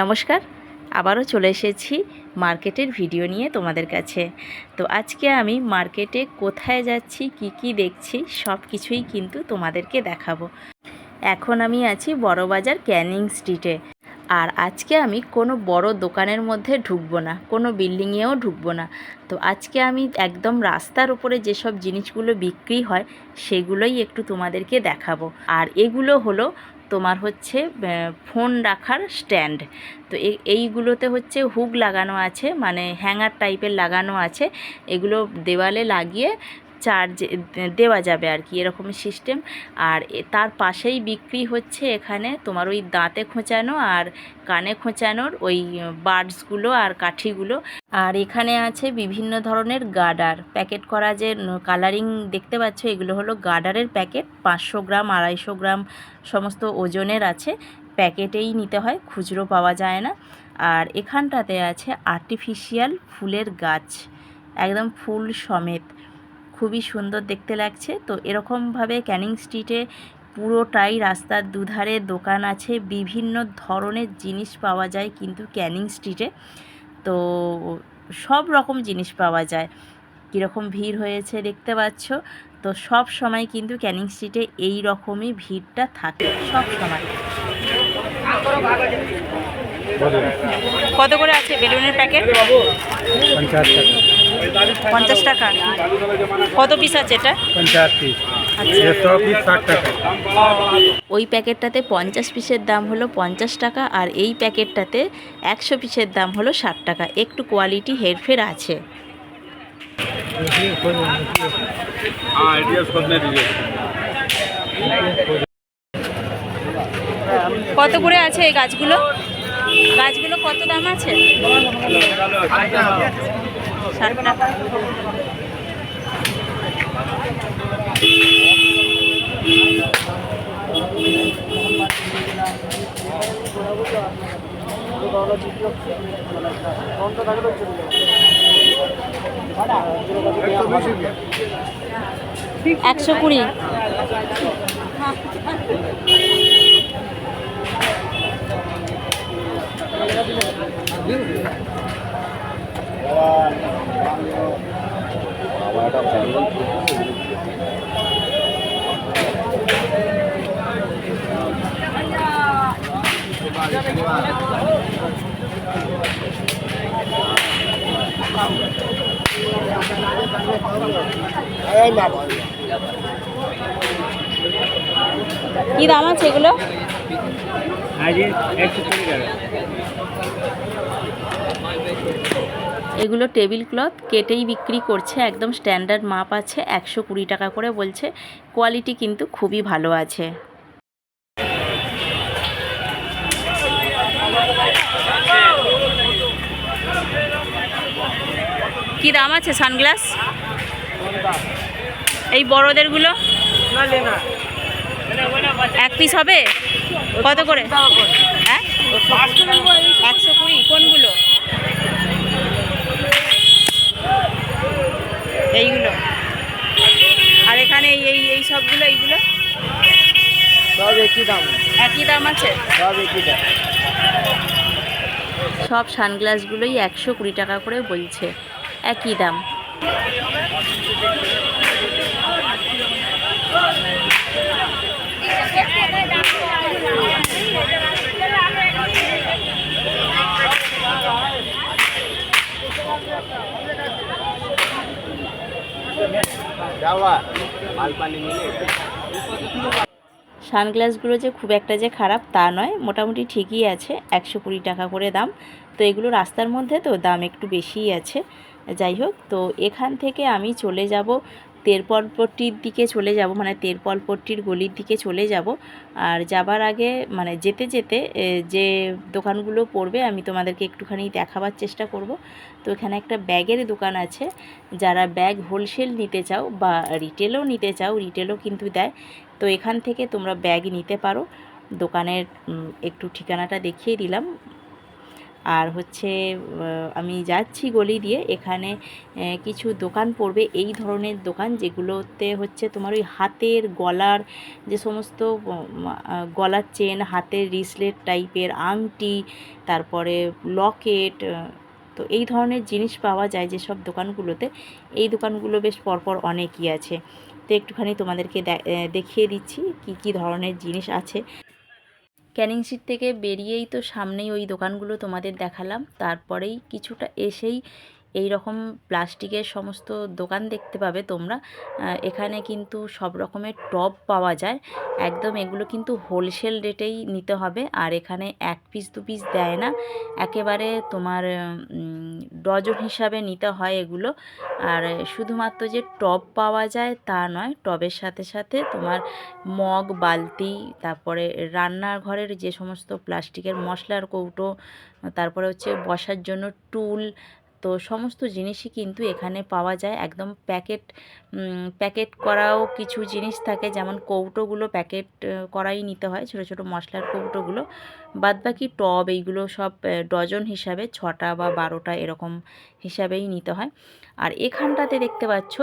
নমস্কার, আবারও চলে এসেছি মার্কেটের ভিডিও নিয়ে তোমাদের কাছে। তো আজকে আমি মার্কেটে কোথায় যাচ্ছি, কি কি দেখছি, সব কিছুই কিন্তু তোমাদেরকে দেখাবো। এখন আমি আছি বড়বাজার ক্যানিং স্ট্রিটে। আর আজকে আমি কোনো বড় দোকানের মধ্যে ঢুকবো না, কোনো বিল্ডিংয়েও ঢুকবো না। তো আজকে আমি একদম রাস্তার উপরে যেসব জিনিসগুলো বিক্রি হয়, সেগুলোই একটু তোমাদেরকে দেখাবো। আর এগুলো হলো তোমার হচ্ছে ফোন রাখার স্ট্যান্ড। তো এই এইগুলোতে হচ্ছে হুক লাগানো আছে মানে হ্যাঙ্গার টাইপের লাগানো আছে। এগুলো দেওয়ালে লাগিয়ে চার্জ দেওয়া যাবে আর কি, এরকম সিস্টেম আর তার পাশেই বিক্রি হচ্ছে এখানে তোমার ওই দাঁতে খোঁচানো আর কানে খোঁচানোর ওই বার্ডসগুলো আর কাঠিগুলো। আর এখানে আছে বিভিন্ন ধরনের গার্ডার প্যাকেট করা যে কালারিং দেখতে পাচ্ছ, এগুলো হলো গার্ডারের প্যাকেট। পাঁচশো গ্রাম, আড়াইশো গ্রাম সমস্ত ওজনের আছে। প্যাকেটেই নিতে হয়, খুচরো পাওয়া যায় না। আর এখানটাতে আছে আর্টিফিশিয়াল ফুলের গাছ। একদম ফুল সমেত। খুবই সুন্দর দেখতে লাগছে। তো এরকমভাবে ক্যানিং স্ট্রিটে পুরোটাই রাস্তার দুধারে দোকান আছে। বিভিন্ন ধরনের জিনিস পাওয়া যায় কিন্তু ক্যানিং স্ট্রিটে। তো সব রকম জিনিস পাওয়া যায়। কীরকম ভিড় হয়েছে দেখতে পাচ্ছ? তো সব সময় কিন্তু ক্যানিং স্ট্রিটে এই রকমই ভিড়টা থাকে। সব সময়। কত করে আছে বেলুনের প্যাকেট? পঞ্চাশ টাকা। কত পিস আছে এটা? আচ্ছা। ওই প্যাকেটটাতে পঞ্চাশ পিসের দাম হলো পঞ্চাশ টাকা আর এই প্যাকেটটাতে একশো পিসের দাম হলো ষাট টাকা। একটু কোয়ালিটি হেরফের আছে। কত করে আছে এই গাছগুলো? গাছগুলো কত দাম আছে? একশো কুড়ি। কি দাম আছে এগুলো? একশো কুড়ি টাকা। এগুলো টেবিল ক্লথ কেটেই বিক্রি করছে, একদম স্ট্যান্ডার্ড মাপ আছে, একশো কুড়ি টাকা করে বলছে। কোয়ালিটি কিন্তু খুবই ভালো আছে। কি দাম আছে সানগ্লাস? এই বড়দেরগুলো? এক পিস হবে? কত করে? হ্যাঁ? একশো কুড়ি। কোনগুলো? সবগুলো এইগুলো। সব একই দাম। একই দাম আছে? সব একই দাম। সব সানগ্লাসগুলোই একশো কুড়ি টাকা করে বলছে। একই দাম। যাওয়া। সানগ্লাসগুলো যে খুব একটা যে খারাপ তা নয়, মোটামুটি ঠিকই আছে, একশো কুড়ি টাকা করে দাম। তো এগুলো রাস্তার মধ্যে তো দাম একটু বেশিই আছে। যাই হোক, তো এখান থেকে আমি চলে যাব তেরপলপট্টির দিকে চলে যাব মানে তেরপলপট্টির গলির দিকে চলে যাব। আর যাবার আগে মানে যেতে যেতে যে দোকানগুলো পড়বে, আমি তোমাদেরকে একটুখানি দেখাবার চেষ্টা করব। তো এখানে একটা ব্যাগের দোকান আছে। যারা ব্যাগ হোলসেল নিতে চাও বা রিটেলও নিতে চাও, রিটেলও কিন্তু দেয়। তো এখান থেকে তোমরা ব্যাগ নিতে পারো। দোকানের একটু ঠিকানাটা দেখিয়ে দিলাম। আর হচ্ছে আমি যাচ্ছি গলি দিয়ে, এখানে কিছু দোকান পড়বে। এই ধরনের দোকান যেগুলোতে হচ্ছে তোমার ওই হাতের গলার যে সমস্ত গলার চেন, হাতের রিসলেট টাইপের আংটি, তারপরে লকেট তো এই ধরনের জিনিস পাওয়া যায় যেসব দোকানগুলোতে। এই দোকানগুলো বেশ পরপর অনেকই আছে। তো একটুখানি তোমাদেরকে দেখিয়ে দিচ্ছি কি কি ধরনের জিনিস আছে। ক্যানিং সিট থেকে বেরিয়েই তো সামনেই ওই দোকানগুলো তোমাদের দেখালাম। তারপরেই কিছুটা এসেই এই রকম প্লাস্টিকের সমস্ত দোকান দেখতে পাবে তোমরা। এখানে কিন্তু সব রকমের টব পাওয়া যায়। একদম এগুলো কিন্তু হোলসেল রেটেই নিতে হবে। আর এখানে এক পিস, দু পিস দেয় না। একেবারে তোমার ডজন হিসাবে নিতে হয় এগুলো। আর শুধুমাত্র যে টব পাওয়া যায় তা নয়, টবের সাথে সাথে তোমার মগ, বালতি, তারপরে রান্নার ঘরের যে সমস্ত প্লাস্টিকের মশলার কৌটো, তারপরে হচ্ছে বসার জন্য টুল তো সমস্ত জিনিসই কিন্তু এখানে পাওয়া যায়। একদম প্যাকেট প্যাকেট করাও কিছু জিনিস থাকে, যেমন কৌটোগুলো প্যাকেট করাই নিতে হয়, ছোট ছোট মশলার কৌটোগুলো। বাদবাকি টব এইগুলো সব ডজন হিসাবে ছটা বা বারোটা এরকম হিসাবেই নিতে হয়। আর এখানটাতে দেখতে পাচ্ছ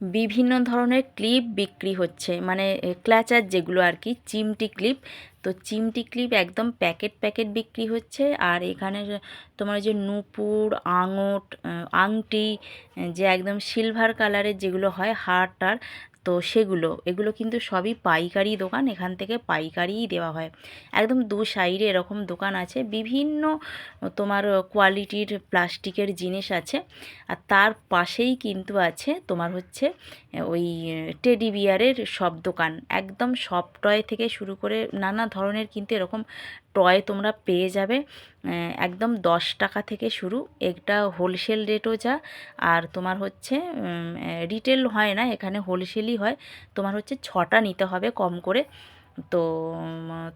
বিভিন্ন ধরনের ক্লিপ বিক্রি হচ্ছে। মানে ক্ল্যাচার যেগুলো আর কি, চিমটি ক্লিপ। তো চিমটি ক্লিপ একদম প্যাকেট প্যাকেট বিক্রি হচ্ছে। আর এখানে তোমার যে নূপুর, আঙট আংটি যে একদম সিলভার কালারের যেগুলো হয়, হার টার তো সেগুলো, এগুলো কিন্তু সবই পাইকারি দোকান, এখান থেকে পাইকারিই দেওয়া হয়। একদম দু সাইডে এরকম দোকান আছে, বিভিন্ন তোমার কোয়ালিটির প্লাস্টিকের জিনিস আছে, আর তার পাশেই কিন্তু আছে তোমার হচ্ছে ওই টেডি বিয়ারের সব দোকান। একদম সব টয় থেকে শুরু করে নানা ধরনের কিন্তু এরকম টয় তোমরা পেয়ে যাবে একদম দশ টাকা থেকে শুরু। এটা হোলসেল রেটও যা, আর তোমার হচ্ছে রিটেল হয় না, এখানে হোলসেলই হয়। তোমার হচ্ছে ছটা নিতে হবে কম করে। তো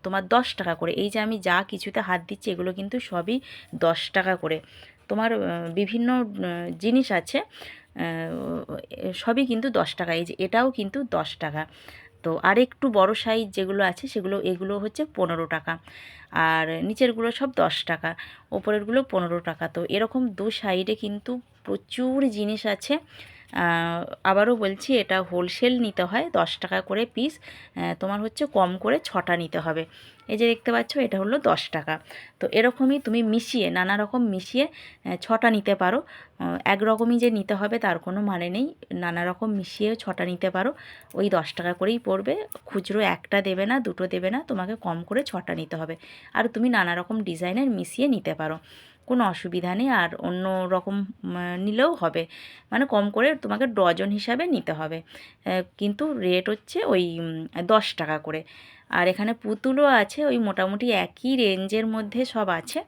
তোমার দশ টাকা করে। এই যে আমি যা কিছুতে হাত দিচ্ছি, এগুলো কিন্তু সবই দশ টাকা করে। তোমার বিভিন্ন জিনিস আছে সবই কিন্তু দশ টাকা। এই যে এটাও কিন্তু দশ টাকা। তো আর একটু বড় সাইজ যেগুলো আছে সেগুলো, এগুলো হচ্ছে পনেরো টাকা। আর নিচেরগুলো সব দশ টাকা, ওপরেরগুলো পনেরো টাকা। তো এরকম দু সাইডে কিন্তু প্রচুর জিনিস আছে। আবারও বলছি, এটা হোলসেল নিতে হয়, দশ টাকা করে পিস তোমার হচ্ছে কম করে ছটা নিতে হবে। এই যে দেখতে পাচ্ছ, এটা হলো দশ টাকা। তো এরকমই তুমি মিশিয়ে, নানা রকম মিশিয়ে ছটা নিতে পারো। একরকমই যে নিতে হবে, তার কোনো মানে নেই। নানা রকম মিশিয়ে ছটা নিতে পারো। ওই দশ টাকা করেই পড়বে। খুচরো একটা দেবে না, দুটো দেবে না, তোমাকে কম করে ছটা নিতে হবে। আর তুমি নানা রকম ডিজাইনের মিশিয়ে নিতে পারো। কোনো অসুবিধা নেই, আর অন্য রকম নিলেও হবে। মানে কম করে তোমাকে ডজন হিসাবে নিতে হবে। কিন্তু রেট হচ্ছে ওই দশ টাকা করে। আর এখানে পুতুলও আছে, ওই মোটামুটি একই রেঞ্জের মধ্যে সব আছে।